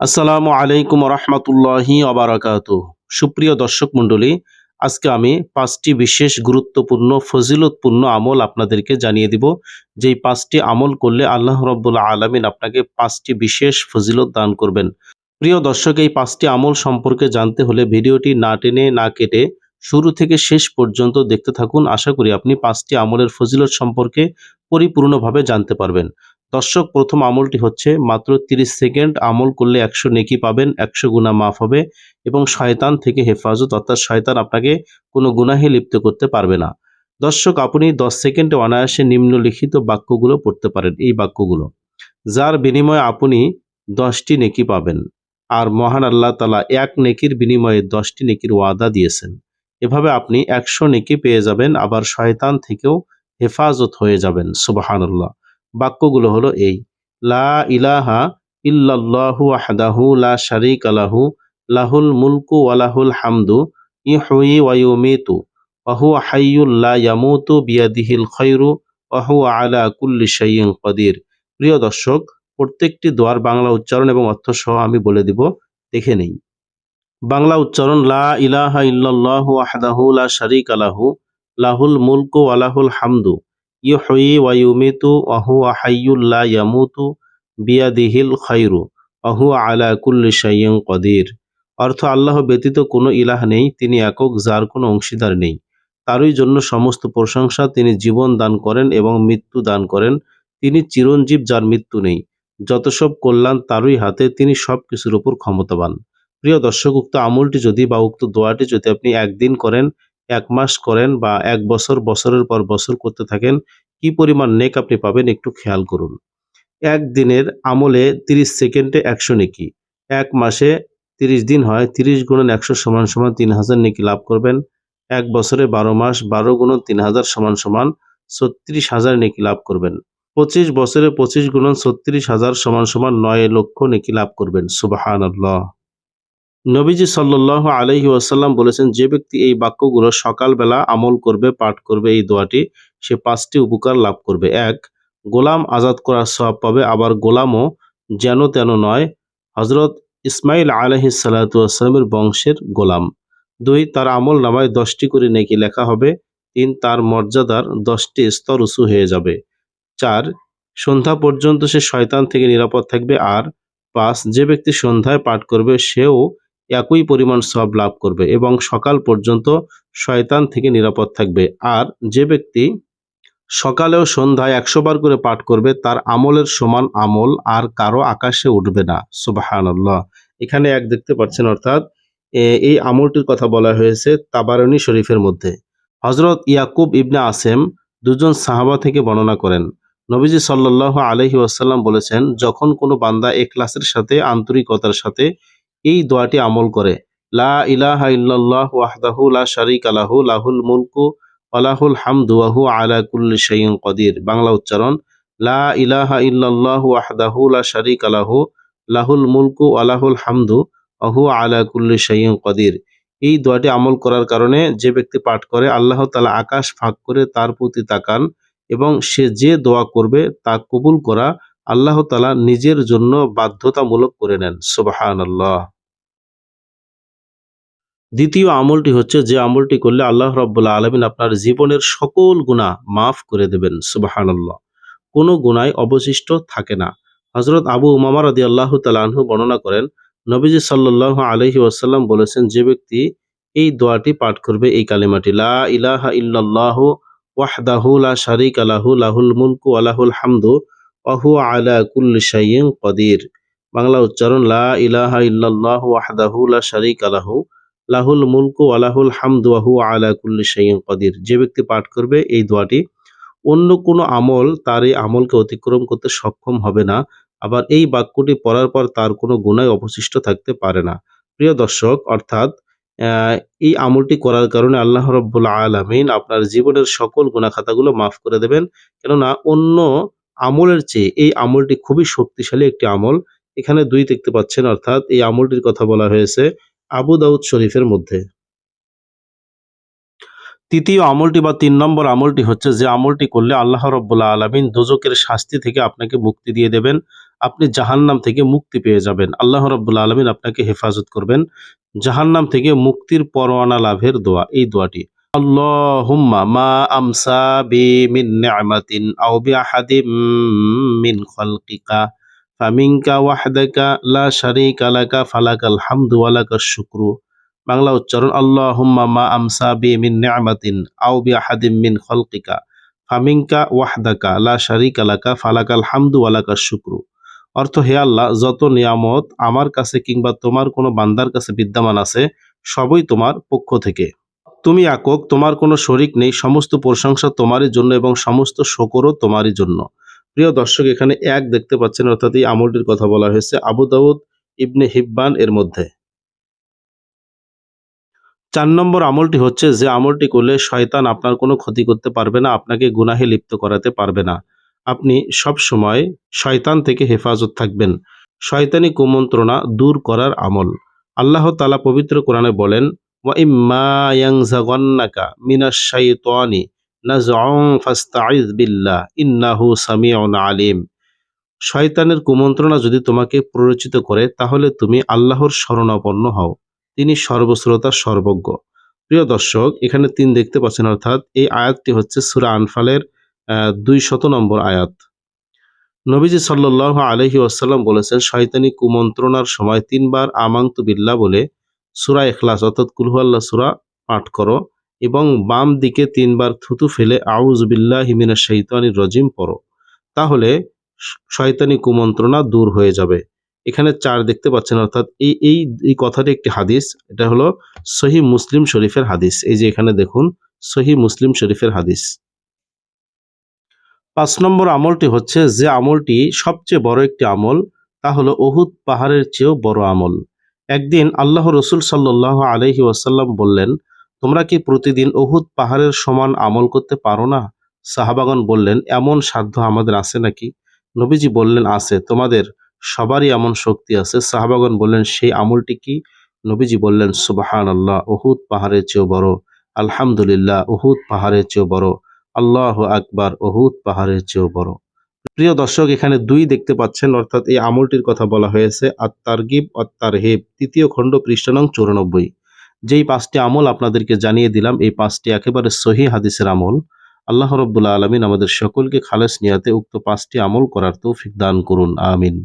আসসালামু আলাইকুম রহমতুল্লাহি অবরাকাত সুপ্রিয় দর্শক মণ্ডলী, আজকে আমি পাঁচটি বিশেষ গুরুত্বপূর্ণ, ফজিলতপূর্ণ আমল আপনাদেরকে জানিয়ে দিব। যেই পাঁচটি আমল করলে আল্লাহ রব্বুল আলমিন আপনাকে পাঁচটি বিশেষ ফজিলত দান করবেন। প্রিয় দর্শক, এই পাঁচটি আমল সম্পর্কে জানতে হলে ভিডিওটি না টেনে, না কেটে শুরু থেকে শেষ পর্যন্ত দেখতে থাকুন। আশা করি আপনি পাঁচটি আমলের ফজিলত সম্পর্কে পরিপূর্ণভাবে জানতে পারবেন। দর্শক, প্রথম আমলটি হচ্ছে মাত্র 30 সেকেন্ড আমল করলে একশো নেকি পাবেন, একশো গুণা মাফ হবে এবং শয়তান থেকে হেফাজত, অর্থাৎ শয়তান আপনাকে কোনো গুনাহে লিপ্ত করতে পারবে না। দর্শক, আপনি দশ সেকেন্ডে অনায়াসে নিম্নলিখিত বাক্যগুলো পড়তে পারেন, এই বাক্যগুলো। যার বিনিময়ে আপনি দশটি নেকি পাবেন, আর মহান আল্লাহ তালা এক নেকির বিনিময়ে দশটি নেকির ওয়াদা দিয়েছেন। এভাবে আপনি একশো নেকি পেয়ে যাবেন, আবার শয়তান থেকেও হেফাজত হয়ে যাবেন, সুবাহানুল্লাহ। বাক্যগুলো হলো এই, লা ইলাহা ইল্লাল্লাহু আহদাহু লা শারিকা লাহু, লাহুল মুলকু ওয়া লাহুল হামদু ইহয়ি ওয়া ইউমিতু, ওয়া হুয়া হাইয়ুল লা ইয়ামুতু বিয়াদিহিল ওয়া হুয়া আলা কুল্লি শাইইন কাদির। প্রিয় দর্শক, প্রত্যেকটি দোয়ার বাংলা উচ্চারণ এবং অর্থ সহ আমি বলে দিব, দেখে নেই। বাংলা উচ্চারণ, লা ইলাহা ইল্লাল্লাহু ওয়াহদাহু লা শারিকা লাহু, লাহুল মুলকু ওয়া লাহুল হামদু ইয়ামুতু বিয়াদিহিল আলা কুল্লি কাদির অর্থ, আল্লাহ ব্যতীত কোনো ইলাহ নেই, তিনি একক, যার কোনো অংশীদার নেই। তারই জন্য সমস্ত প্রশংসা তিনি জীবন দান করেন এবং মৃত্যু দান করেন। তিনি চিরঞ্জীব, যার মৃত্যু নেই। যত সব কল্যাণ তারই হাতে, তিনি সব কিছুর উপর ক্ষমতাবান। প্রিয় দর্শক, উক্ত আমলটি যদি বা উক্ত দোয়াটি যদি আপনি একদিন করেন এক মাস করেন বা এক বছর, বছরের পর বছর করতে থাকেন, কি পরিমাণ নেক আপনি পাবেন একটু খেয়াল করুন। এক দিনের আমলে ৩০ সেকেন্ডে একশো নেকি, এক মাসে ৩০ দিন হয় ৩০ গুণন একশো সমান সমান তিন হাজার নেকি লাভ করবেন, এক বছরে বারো মাস বারো গুণন তিন হাজার সমান সমান ছত্রিশ হাজার নেকি লাভ করবেন, পঁচিশ বছরে পঁচিশ গুণন ছত্রিশ হাজার সমান সমান নয় লক্ষ নেকি লাভ করবেন সুবাহান আল্লাহ নবীজি সাল্লাহ আলহি ওয়াসাল্লাম বলেছেন, যে ব্যক্তি এই বাক্যগুলো সকালবেলা আমল করবে, পাঠ করবে, এই দোয়াটি সে পাঁচটি উপকার লাভ করবে। এক, গোলাম আজাদ করার সব পাবে, আবার গোলামও যেন তেন নয় হজরত ইসমাইল আলহি সাল্লাতামের বংশের গোলাম। দুই, তার আমল নামায় দশটি করে নেকি লেখা হবে, তিন, তার মর্যাদার দশটি স্তর উঁচু হয়ে যাবে। চার, সন্ধ্যা পর্যন্ত সে শয়তান থেকে নিরাপদ থাকবে। আর পাঁচ, যে ব্যক্তি সন্ধ্যায় পাঠ করবে, সেও একই পরিমাণ সব লাভ করবে এবং সকাল পর্যন্ত শয়তান থেকে নিরাপদ থাকবে। আর যে ব্যক্তি সকালেও সন্ধ্যায় একশো বার করে পাঠ করবে, তার আমলের সমান আমল আর কারও আকাশে উঠবে না। সুবাহান এখানে এক দেখতে পাচ্ছেন, অর্থাৎ এই আমলটির কথা বলা হয়েছে তাবারণী শরীফের মধ্যে। হজরত ইয়াকুব ইবনে আসেম দুজন সাহাবা থেকে বর্ণনা করেন, নবীজি সাল্লাহ আলহি আসাল্লাম বলেছেন, যখন কোনো বান্দা এখলাসের সাথে, আন্তরিকতার সাথে এই দোয়াটি আমল করে। লা ইলাহা ইল্লাল্লাহ ওয়াহদাহু লা শারিক লাহুল মুলকু আলাহুল হামদুয়াহু আলা কুল্লি শাইইন কদির। বাংলা উচ্চারণ, লা ইলাহা ইল্লাল্লাহ ওয়াহদাহু লা শারিক আলাহু লাহুল মুলকু আলাহুল হামদু আহু আলা কুল্লি শাইইন কদির। এই দোয়াটি আমল করার কারণে যে ব্যক্তি পাঠ করে, আল্লাহ তালা আকাশ ফাঁক করে তার প্রতি তাকান এবং সে যে দোয়া করবে তা কবুল করা আল্লাহ তালা নিজের জন্য বাধ্যতামূলক করে নেন। সুবাহান আল্লাহ দ্বিতীয় আমলটি হচ্ছে যে আমলটি করলে আল্লাহ রব্বুল্লা আলমিন আপনার জীবনের সকল গুণা মাফ করে দেবেন সুবাহান আল্লাহ কোনো গুণায় অবশিষ্ট থাকে না। হজরত আবু উমামা রদি আল্লাহ তালাহু বর্ণনা করেন, নবীজি সাল্লাহ আলহি ওয়াসাল্লাম বলেছেন, যে ব্যক্তি এই দোয়াটি পাঠ করবে এই কালিমাটি, লা ইলাহা ইল্লাল্লাহ ওয়াহদাহু লা শারিক আলাহু লাহুল মুলকু আলাহুল হামদু ওয়াহু আলা কুল্লি শাইইন কদির। বাংলা উচ্চারণ, লা ইলাহা ইল্লাল্লাহ ওয়াহদাহু লা শারিক আলাহু লাহুল মুলকু আলাহুল হামদু ওয়াহু আলা কুল্লি কদির। যে ব্যক্তি পাঠ করবে এই দোয়াটি, অন্য কোনো আমল তার এই আমলকে অতিক্রম করতে সক্ষম হবে না। আবার এই বাক্যটি পড়ার পর তার কোনো গুণায় অবশিষ্ট থাকতে পারে না। প্রিয় দর্শক, অর্থাৎ এই আমলটি করার কারণে আল্লাহ রব্বুল আলমিন আপনার জীবনের সকল গুণাখাতাগুলো মাফ করে দেবেন। কেননা অন্য আমলের চেয়ে এই আমলটি খুবই শক্তিশালী একটি আমল। এখানে দুই দেখতে পাচ্ছেন, অর্থাৎ এই আমলটির কথা বলা হয়েছে আবু দাউদ শরীফের মধ্যে। তৃতীয় আমলটি বা তিন নম্বর আমলটি হচ্ছে যে আমলটি করলে আল্লাহ রব্বুল্লাহ আলমিন দুজকের শাস্তি থেকে আপনাকে মুক্তি দিয়ে দেবেন, আপনি জাহান্নাম থেকে মুক্তি পেয়ে যাবেন। আল্লাহ রব্বুল আলমিন আপনাকে হেফাজত করবেন। জাহান্নাম থেকে মুক্তির পরোয়ানা লাভের দোয়া, এই দোয়াটি। খালকিকা। ফামিনকা ওয়াহদাকা লা শারীকা লাকা, ফালাকাল হামদু লাকাশ শুকরু। বাংলা উচ্চারণ, আল্লাহুম্মা মা আমসা বি মিন নি'মাতিন আও বি আহাদিম মিন খালকিকা। ফামিনকা ওয়াহদাকা লা শারীকা লাকা, ফালাকাল হামদু লাকাশ শুকরু। অর্থ হে আল্লাহ, যত নিয়ামত আমার কাছে কিংবা তোমার কোনো বান্দার কাছে বিদ্যমান আছে, সবই তোমার পক্ষ থেকে। তুমি একক, তোমার কোনো শরিক নেই, সমস্ত প্রশংসা তোমারই জন্য এবং সমস্ত শকরও তোমারই জন্য। প্রিয় দর্শক, এখানে এক দেখতে পাচ্ছেন, অর্থাৎ এই আমলটির কথা বলা হয়েছে আবু দাউদ ইবনে হিব্বান এর মধ্যে। চার নম্বর আমলটি হচ্ছে যে আমলটি করলে শয়তান আপনার কোনো ক্ষতি করতে পারবে না, আপনাকে গুনাহে লিপ্ত করাতে পারবে না। আপনি সব সময় শয়তান থেকে হেফাজত থাকবেন। শয়তানি কুমন্ত্রণা দূর করার আমল। আল্লাহ তালা পবিত্র কোরআনে বলেন, ওয়া ইম্মা ইয়ানজাগান্নাকা মিনাশ শাইতানি আলিম। শয়তানের কুমন্ত্রণা যদি তোমাকে প্ররোচিত করে, তাহলে তুমি আল্লাহর শরণাপন্ন হও। তিনি সর্বশ্রোতা, সর্বজ্ঞ। প্রিয় দর্শক, এখানে তিন দেখতে পাচ্ছেন, অর্থাৎ এই আয়াতটি হচ্ছে সুরা আনফালের দুই শত নম্বর আয়াত। নবীজি সাল্লাহ আলহি আসাল্লাম বলেছেন, শয়তানি কুমন্ত্রণার সময় তিনবার আমাংতু বিল্লা বলে সুরা এখলাস অর্থাৎ কুলহু আল্লাহ সুরা পাঠ করো। এবং বাম দিকে তিনবার থুতু ফেলে আউজ বিল্লাহ হিমিনা শৈতানির রজিম পড়ো। তাহলে শয়তানি কুমন্ত্রণা দূর হয়ে যাবে। এখানে চার দেখতে পাচ্ছেন, অর্থাৎ এই এই এই কথাটি একটি হাদিস। এটা হলো সহি মুসলিম শরীফের হাদিস। এই যে এখানে দেখুন সহি মুসলিম শরীফের হাদিস। পাঁচ নম্বর আমলটি হচ্ছে, যে আমলটি সবচেয়ে বড় একটি আমল, তা হলো ওহুদ পাহাড়ের চেয়েও বড় আমল। একদিন আল্লাহ রসুল সাল্লাহ আলহি ওয়াসাল্লাম বললেন তোমরা কি প্রতিদিন ওহুদ পাহাড়ের সমান আমল করতে পারো না? সাহাবাগন বললেন, এমন সাধ্য আমাদের আছে নাকি? নবীজি বললেন, আছে, তোমাদের সবারই এমন শক্তি আছে। সাহাবাগন বললেন, সেই আমলটি কি? নবীজি বললেন সুবাহান আল্লাহ ওহুদ পাহাড়ের চেয়েও বড়। আলহামদুলিল্লাহ ওহুদ পাহাড়ের চেয়েও বড়। আল্লাহ আকবার ওহুদ পাহাড়ের চেয়েও বড়। প্রিয় দর্শক, এখানে দুই দেখতে পাচ্ছেন, অর্থাৎ এই আমলটির কথা বলা হয়েছে আত্মারগিব অত্তারহেব তৃতীয় খণ্ড পৃষ্ঠানং চৌরানব্বই। যেই পাঁচটি আমল আপনাদেরকে জানিয়ে দিলাম, এই পাঁচটি একেবারে সহি হাদিসের আমল। আল্লাহ রব্বুল্লা আলমিন আমাদের সকলকে খালেস নিয়াতে উক্ত পাঁচটি আমল করার তৌফিক দান করুন, আমিন।